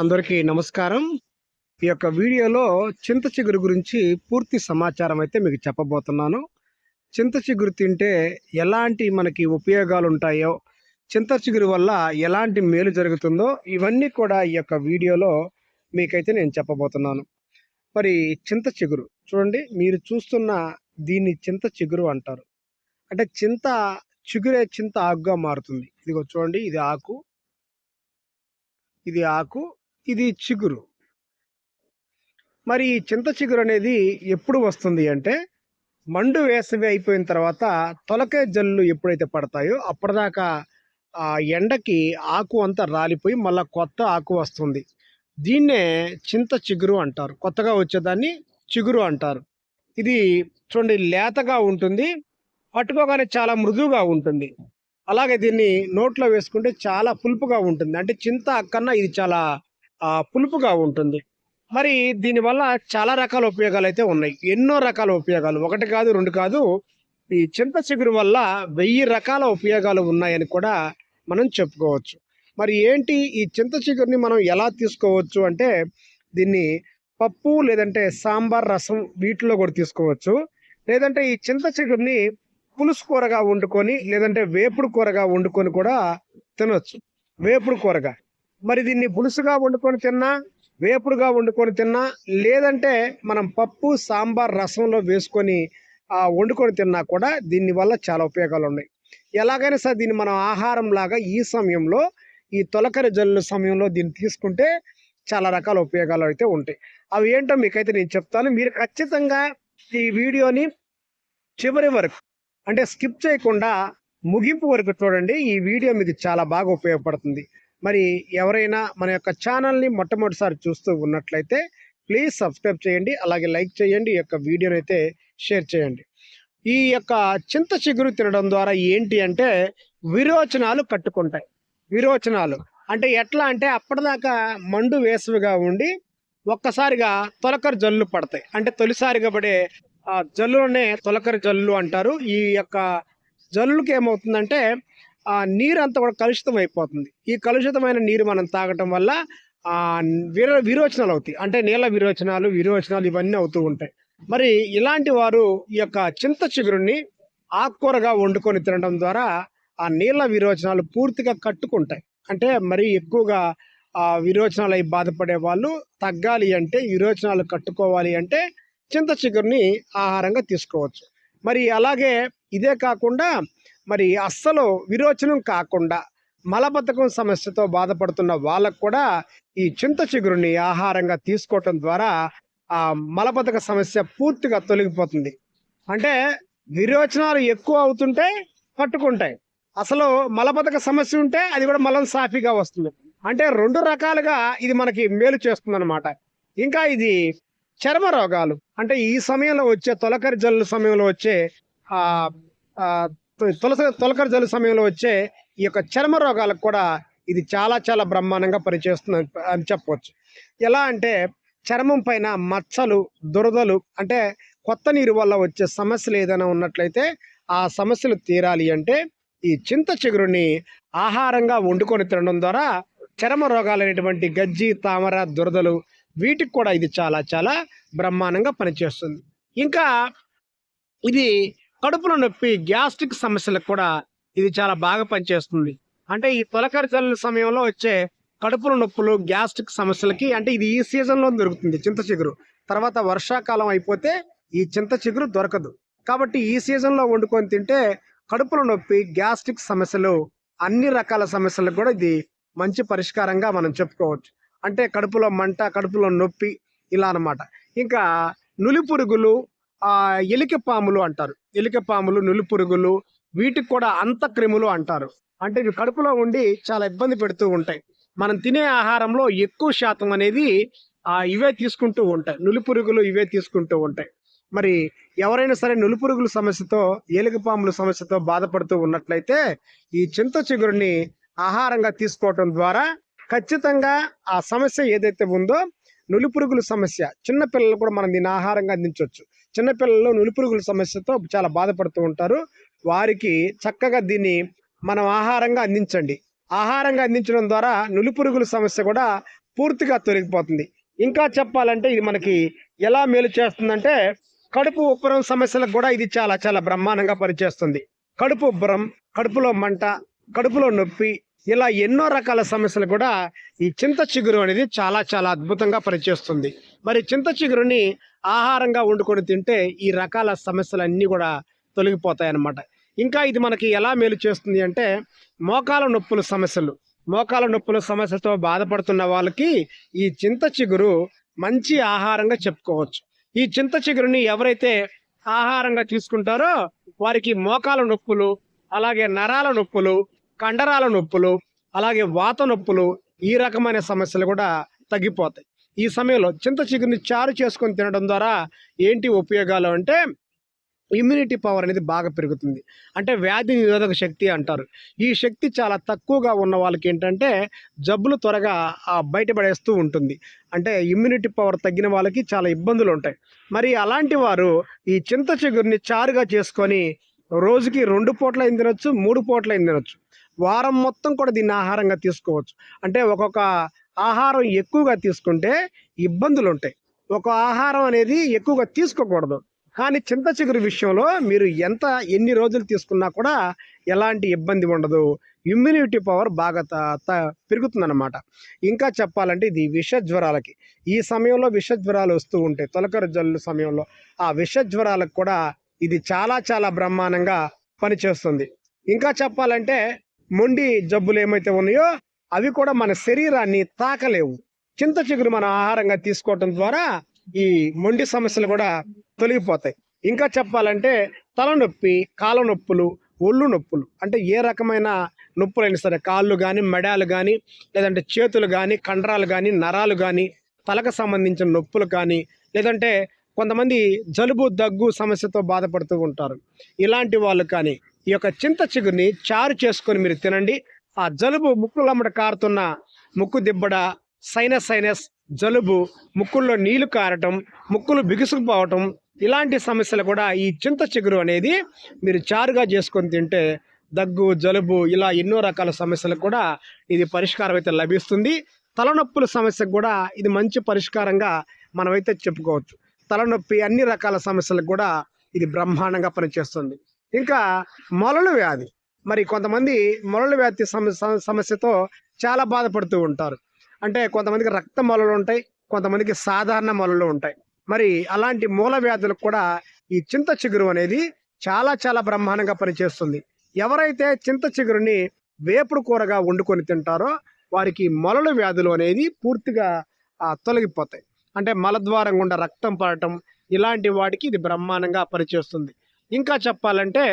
అందరికీ నమస్కారం. ఈ యొక్క వీడియోలో చింత చిగురు గురించి పూర్తి సమాచారం అయితే మీకు చెప్పబోతున్నాను. చింత చిగురు తింటే ఎలాంటి మనకి ఉపయోగాలు ఉంటాయో చింత చిగురు వల్ల ఎలాంటి మేలు జరుగుతుందో ఇవన్నీ కూడా ఈ యొక్క వీడియోలో మీకైతే నేను చెప్పబోతున్నాను. మరి చింత చిగురు చూడండి మీరు చూస్తున్న దీన్ని చింత చిగురు అంటారు. అంటే చింత చిగురే చింత ఆకుగా మారుతుంది. ఇదిగో చూడండి ఇది ఆకు. ఇది ఆకు. ఇది చిగురు. మరి ఈ చింత చిగురు అనేది ఎప్పుడు వస్తుంది అంటే మండు వేసవి అయిపోయిన తర్వాత తొలకే జల్లు ఎప్పుడైతే పడతాయో అప్పటిదాకా ఆ ఎండకి ఆకు అంతా రాలిపోయి మళ్ళీ కొత్త ఆకు వస్తుంది. దీన్నే చింత చిగురు అంటారు. కొత్తగా వచ్చేదాన్ని చిగురు అంటారు. ఇది చూడండి లేతగా ఉంటుంది పట్టుకోగానే చాలా మృదువుగా ఉంటుంది. అలాగే దీన్ని నోట్లో వేసుకుంటే చాలా పులుపుగా ఉంటుంది. అంటే చింత కన్నా ఇది చాలా పులుపుగా ఉంటుంది. మరి దీనివల్ల చాలా రకాల ఉపయోగాలు అయితే ఉన్నాయి. ఎన్నో రకాల ఉపయోగాలు. ఒకటి కాదు రెండు కాదు ఈ చింత చిగురు వల్ల వెయ్యి రకాల ఉపయోగాలు ఉన్నాయని కూడా మనం చెప్పుకోవచ్చు. మరి ఏంటి ఈ చింత చిగురుని మనం ఎలా తీసుకోవచ్చు అంటే దీన్ని పప్పు లేదంటే సాంబార్ రసం వీటిలో కూడా తీసుకోవచ్చు. లేదంటే ఈ చింత చిగురుని పులుసు కూరగా వండుకొని లేదంటే వేపుడు కూరగా వండుకొని కూడా తినవచ్చు వేపుడు కూరగా. మరి దీన్ని పులుసుగా వండుకొని తిన్నా వేపుడుగా వండుకొని తిన్నా లేదంటే మనం పప్పు సాంబార్ రసంలో వేసుకొని వండుకొని తిన్నా కూడా దీని వల్ల చాలా ఉపయోగాలు ఉన్నాయి. ఎలాగైనా సరే దీన్ని మనం ఆహారం లాగా ఈ సమయంలో ఈ తొలకరి జల్లు సమయంలో దీన్ని తీసుకుంటే చాలా రకాల ఉపయోగాలు అయితే ఉంటాయి. అవి ఏంటో మీకైతే నేను చెప్తాను. మీరు ఖచ్చితంగా ఈ వీడియోని చివరి వరకు అంటే స్కిప్ చేయకుండా ముగింపు వరకు చూడండి. ఈ వీడియో మీకు చాలా బాగా ఉపయోగపడుతుంది. మరి ఎవరైనా మన యొక్క ఛానల్ని మొట్టమొదటిసారి చూస్తూ ఉన్నట్లయితే ప్లీజ్ సబ్స్క్రైబ్ చేయండి అలాగే లైక్ చేయండి ఈ యొక్క వీడియోని అయితే షేర్ చేయండి. ఈ యొక్క చింత చిగురు తినడం ద్వారా ఏంటి అంటే విరోచనాలు కట్టుకుంటాయి. విరోచనాలు అంటే ఎట్లా అంటే అప్పటిదాకా మండు వేసవిగా ఉండి ఒక్కసారిగా తొలకరి జల్లు పడతాయి. అంటే తొలిసారిగా పడే ఆ జల్లునే తొలకరి జల్లు అంటారు. ఈ యొక్క జల్లుకి ఏమవుతుందంటే ఆ నీరు అంతా కూడా కలుషితం అయిపోతుంది. ఈ కలుషితమైన నీరు మనం తాగటం వల్ల విర విరోచనాలు అవుతాయి. అంటే నీళ్ళ విరోచనాలు విరోచనాలు ఇవన్నీ అవుతూ ఉంటాయి. మరి ఇలాంటి వారు ఈ యొక్క చింత చిగురుని ఆకుకూరగా వండుకొని తినడం ద్వారా ఆ నీళ్ళ విరోచనాలు పూర్తిగా కట్టుకుంటాయి. అంటే మరి ఎక్కువగా ఆ విరోచనాలు అయి బాధపడే వాళ్ళు తగ్గాలి అంటే విరోచనాలు కట్టుకోవాలి అంటే చింత చిగురుని ఆహారంగా తీసుకోవచ్చు. మరి అలాగే ఇదే కాకుండా మరి అస్సలు విరోచనం కాకుండా మలబద్ధకం సమస్యతో బాధపడుతున్న వాళ్ళకు కూడా ఈ చింత చిగురుని ఆహారంగా తీసుకోవటం ద్వారా ఆ మలబద్ధక సమస్య పూర్తిగా తొలగిపోతుంది. అంటే విరోచనాలు ఎక్కువ అవుతుంటే పట్టుకుంటాయి. అసలు మలబద్ధక సమస్య ఉంటే అది కూడా మలం సాఫీగా వస్తుంది. అంటే రెండు రకాలుగా ఇది మనకి మేలు చేస్తుంది అనమాట ఇంకా ఇది చర్మ రోగాలు. అంటే ఈ సమయంలో వచ్చే తొలకరి జల్లు సమయంలో వచ్చే తొలస తొలకరి జల్లు సమయంలో వచ్చే ఈ యొక్క చర్మ రోగాలకు కూడా ఇది చాలా చాలా బ్రహ్మాండంగా పనిచేస్తుంది అని- అని చెప్పవచ్చు ఎలా అంటే చర్మం పైన మచ్చలు దురదలు అంటే కొత్త నీరు వల్ల వచ్చే సమస్యలు ఏదైనా ఉన్నట్లయితే ఆ సమస్యలు తీరాలి అంటే ఈ చింత చిగురుని ఆహారంగా వండుకొని తినడం ద్వారా చర్మ రోగాలు అనేటువంటి గజ్జి తామర దురదలు వీటికి కూడా ఇది చాలా చాలా బ్రహ్మాండంగా పనిచేస్తుంది. ఇంకా ఇది కడుపులో నొప్పి గ్యాస్ట్రిక్ సమస్యలకు కూడా ఇది చాలా బాగా పనిచేస్తుంది. అంటే ఈ తొలకరి సమయంలో వచ్చే కడుపుల నొప్పులు గ్యాస్ట్రిక్ సమస్యలకి అంటే ఇది ఈ సీజన్లో దొరుకుతుంది చింత చిగురు. తర్వాత వర్షాకాలం అయిపోతే ఈ చింత చిగురు దొరకదు. కాబట్టి ఈ సీజన్లో వండుకొని తింటే కడుపుల నొప్పి గ్యాస్ట్రిక్ సమస్యలు అన్ని రకాల సమస్యలకు కూడా ఇది మంచి పరిష్కారంగా మనం చెప్పుకోవచ్చు. అంటే కడుపులో మంట కడుపులో నొప్పి ఇలా అన్నమాట. ఇంకా నులి పురుగులు ఎలిక పాములు అంటారు. ఎలిక పాములు నులి పురుగులు వీటికి కూడా అంతక్రిములు అంటారు. అంటే ఇవి కడుపులో ఉండి చాలా ఇబ్బంది పెడుతూ ఉంటాయి. మనం తినే ఆహారంలో ఎక్కువ శాతం అనేది ఆ ఇవే తీసుకుంటూ ఉంటాయి. నులిపురుగులు ఇవే తీసుకుంటూ ఉంటాయి. మరి ఎవరైనా సరే నులి పురుగుల సమస్యతో ఏలికపాముల సమస్యతో బాధపడుతూ ఉన్నట్లయితే ఈ చింత చిగురుని ఆహారంగా తీసుకోవటం ద్వారా ఖచ్చితంగా ఆ సమస్య ఏదైతే ఉందో నులిపురుగుల సమస్య చిన్నపిల్లలు కూడా మనం దీన్ని ఆహారంగా అందించవచ్చు. చిన్నపిల్లలు నులిపురుగుల సమస్యతో చాలా బాధపడుతూ ఉంటారు. వారికి చక్కగా దీన్ని మనం ఆహారంగా అందించండి. ఆహారంగా అందించడం ద్వారా నులిపురుగుల సమస్య కూడా పూర్తిగా తొలగిపోతుంది. ఇంకా చెప్పాలంటే ఇది మనకి ఎలా మేలు చేస్తుందంటే కడుపు ఉబ్బరం సమస్యలకు కూడా ఇది చాలా చాలా బ్రహ్మాండంగా పనిచేస్తుంది. కడుపు ఉబ్బరం కడుపులో మంట కడుపులో నొప్పి ఇలా ఎన్నో రకాల సమస్యలు కూడా ఈ చింత చిగురు అనేది చాలా చాలా అద్భుతంగా పనిచేస్తుంది. మరి చింత చిగురుని ఆహారంగా వండుకొని తింటే ఈ రకాల సమస్యలన్నీ కూడా తొలగిపోతాయి అన్నమాట ఇంకా ఇది మనకి ఎలా మేలు చేస్తుంది అంటే మోకాల నొప్పుల సమస్యలు. మోకాల నొప్పుల సమస్యతో బాధపడుతున్న వాళ్ళకి ఈ చింత చిగురు మంచి ఆహారంగా చెప్పుకోవచ్చు. ఈ చింత చిగురుని ఎవరైతే ఆహారంగా తీసుకుంటారో వారికి మోకాల నొప్పులు అలాగే నరాల నొప్పులు కండరాల నొప్పులు అలాగే వాత నొప్పులు ఈ రకమైన సమస్యలు కూడా తగ్గిపోతాయి. ఈ సమయంలో చింత చిగురిని చారు చేసుకొని తినడం ద్వారా ఏంటి ఉపయోగాలు అంటే ఇమ్యూనిటీ పవర్ అనేది బాగా పెరుగుతుంది. అంటే వ్యాధి నిరోధక శక్తి అంటారు. ఈ శక్తి చాలా తక్కువగా ఉన్న వాళ్ళకి ఏంటంటే జబ్బులు త్వరగా బయటపడేస్తూ ఉంటుంది. అంటే ఇమ్యూనిటీ పవర్ తగ్గిన వాళ్ళకి చాలా ఇబ్బందులు ఉంటాయి. మరి అలాంటి వారు ఈ చింత చిగురిని చారుగా చేసుకొని రోజుకి రెండు పూట్ల తినొచ్చు మూడు పూట్ల తినొచ్చు. వారం మొత్తం కూడా దీన్ని ఆహారంగా తీసుకోవచ్చు. అంటే ఒక్కొక్క ఆహారం ఎక్కువగా తీసుకుంటే ఇబ్బందులు ఉంటాయి ఒక ఆహారం అనేది ఎక్కువగా తీసుకోకూడదు. కానీ చింత చిగురు విషయంలో మీరు ఎంత ఎన్ని రోజులు తీసుకున్నా కూడా ఎలాంటి ఇబ్బంది ఉండదు. ఇమ్యూనిటీ పవర్ బాగా త త- పెరుగుతుందన్నమాట. ఇంకా చెప్పాలంటే ఇది విష జ్వరాలకి ఈ సమయంలో విష జ్వరాలు వస్తూ ఉంటాయి. తొలకరి జల్లు సమయంలో ఆ విష జ్వరాలకు కూడా ఇది చాలా చాలా బ్రహ్మాండంగా పనిచేస్తుంది. ఇంకా చెప్పాలంటే మొండి జబ్బులు ఏమైతే ఉన్నాయో అవి కూడా మన శరీరాన్ని తాకలేవు. చింత చిగురు మన ఆహారంగా తీసుకోవటం ద్వారా ఈ మొండి సమస్యలు కూడా తొలగిపోతాయి. ఇంకా చెప్పాలంటే తలనొప్పి కాళ్ళ నొప్పులు ఒళ్ళు నొప్పులు. అంటే ఏ రకమైన నొప్పులైనా సరే కాళ్ళు కానీ మెడాలు కానీ లేదంటే చేతులు కానీ కండరాలు కానీ నరాలు కానీ తలకు సంబంధించిన నొప్పులు కానీ లేదంటే కొంతమంది జలుబు దగ్గు సమస్యతో బాధపడుతూ ఉంటారు. ఇలాంటి వాళ్ళు కానీ ఈ యొక్క చింత చిగురిని చారు చేసుకొని మీరు తినండి. ఆ జలుబు ముక్కులమ్మట కారుతున్న ముక్కు దిబ్బడ సైనస్ సైనస్ జలుబు ముక్కుల్లో నీళ్ళు కారటం ముక్కులు బిగుసుకుపోవటం ఇలాంటి సమస్యలు కూడా ఈ చింత చిగురు అనేది మీరు చారుగా చేసుకొని తింటే దగ్గు జలుబు ఇలా ఎన్నో రకాల సమస్యలకు కూడా ఇది పరిష్కారం అయితే లభిస్తుంది. తలనొప్పుల సమస్యకు కూడా ఇది మంచి పరిష్కారంగా మనమైతే చెప్పుకోవచ్చు. తలనొప్పి అన్ని రకాల సమస్యలకు కూడా ఇది బ్రహ్మాండంగా పనిచేస్తుంది. ఇంకా మొలలు వ్యాధి. మరి కొంతమంది మొలల వ్యాధి సమస్యతో చాలా బాధపడుతూ ఉంటారు. అంటే కొంతమందికి రక్త మొలలు ఉంటాయి కొంతమందికి సాధారణ మొలలు ఉంటాయి. మరి అలాంటి మూల వ్యాధులకు కూడా ఈ చింత చిగురు అనేది చాలా చాలా బ్రహ్మాండంగా పనిచేస్తుంది. ఎవరైతే చింత చిగురుని వేపుడు కూరగా వండుకొని తింటారో వారికి మొలల వ్యాధులు అనేది పూర్తిగా తొలగిపోతాయి. అంటే మలద్వారం గుండా రక్తం పడటం ఇలాంటి వాటికి ఇది బ్రహ్మాండంగా పనిచేస్తుంది. ఇంకా చెప్పాలంటే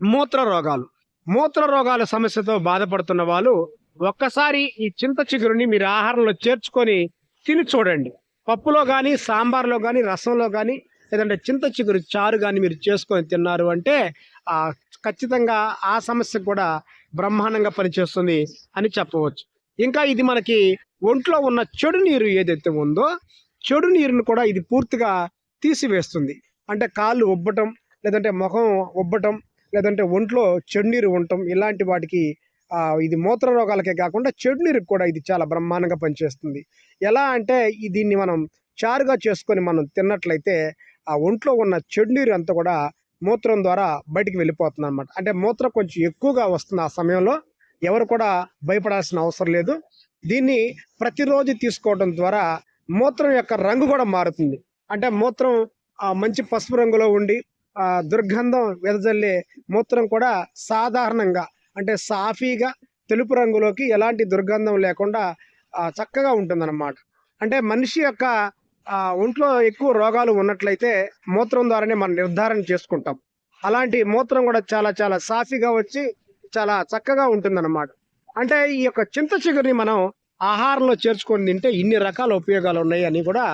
మూత్ర రోగాలు. మూత్ర రోగాల సమస్యతో బాధపడుతున్న వాళ్ళు ఒక్కసారి ఈ చింత చిగురుని మీరు ఆహారంలో చేర్చుకొని తిని చూడండి. పప్పులో కానీ సాంబార్లో కానీ రసంలో కానీ లేదంటే చింత చిగురు చారు కానీ మీరు చేసుకొని తిన్నారు అంటే ఖచ్చితంగా ఆ సమస్య కూడా బ్రహ్మాండంగా పనిచేస్తుంది అని చెప్పవచ్చు. ఇంకా ఇది మనకి ఒంట్లో ఉన్న చెడు నీరు ఏదైతే ఉందో చెడు నీరును కూడా ఇది పూర్తిగా తీసివేస్తుంది. అంటే కాళ్ళు ఉబ్బటం లేదంటే ముఖం ఉబ్బటం లేదంటే ఒంట్లో చెడునీరు ఉండటం ఇలాంటి వాటికి ఇది మూత్ర రోగాలకే కాకుండా చెడునీరుకి కూడా ఇది చాలా బ్రహ్మాండంగా పనిచేస్తుంది. ఎలా అంటే దీన్ని మనం చారుగా చేసుకొని మనం తిన్నట్లయితే ఆ ఒంట్లో ఉన్న చెడునీరు అంతా కూడా మూత్రం ద్వారా బయటికి వెళ్ళిపోతుంది అనమాట అంటే మూత్రం కొంచెం ఎక్కువగా వస్తుంది ఆ సమయంలో ఎవరు కూడా భయపడాల్సిన అవసరం లేదు. దీన్ని ప్రతిరోజు తీసుకోవడం ద్వారా మూత్రం యొక్క రంగు కూడా మారుతుంది. అంటే మూత్రం ఆ, మంచి పసుపు రంగులో ఉండి దుర్గంధం వెదజల్లే మూత్రం కూడా సాధారణంగా అంటే సాఫీగా తెలుపు రంగులోకి ఎలాంటి దుర్గంధం లేకుండా చక్కగా ఉంటుందన్నమాట. అంటే మనిషి యొక్క ఒంట్లో ఎక్కువ రోగాలు ఉన్నట్లయితే మూత్రం ద్వారానే మనం నిర్ధారణ చేసుకుంటాం. అలాంటి మూత్రం కూడా చాలా చాలా సాఫీగా వచ్చి చాలా చక్కగా ఉంటుందన్నమాట. అంటే ఈ యొక్క చింత చిగురిని మనం ఆహారంలో చేర్చుకొని తింటే ఇన్ని రకాల ఉపయోగాలు ఉన్నాయి అని కూడా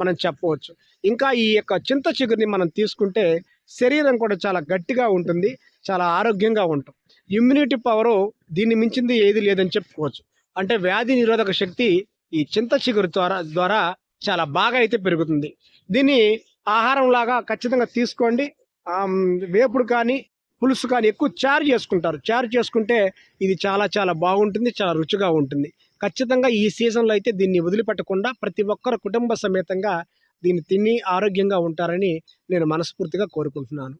మనం చెప్పవచ్చు. ఇంకా ఈ యొక్క చింత చిగురిని మనం తీసుకుంటే శరీరం కూడా చాలా గట్టిగా ఉంటుంది చాలా ఆరోగ్యంగా ఉంటాం. ఇమ్యూనిటీ పవరు దీన్ని మించింది ఏది లేదని చెప్పుకోవచ్చు. అంటే వ్యాధి నిరోధక శక్తి ఈ చింత చిగురు ద్వారా ద్వారా చాలా బాగా అయితే పెరుగుతుంది. దీన్ని ఆహారం లాగా ఖచ్చితంగా తీసుకోండి. వేపుడు కానీ పులుసు కానీ ఎక్కువ చారు చేసుకుంటారు. చారు చేసుకుంటే ఇది చాలా చాలా బాగుంటుంది చాలా రుచిగా ఉంటుంది. ఖచ్చితంగా ఈ సీజన్లో అయితే దీన్ని వదిలిపెట్టకుండా ప్రతి ఒక్కరు కుటుంబ సమేతంగా దీన్ని తిని ఆరోగ్యంగా ఉంటారని నేను మనస్ఫూర్తిగా కోరుకుంటున్నాను.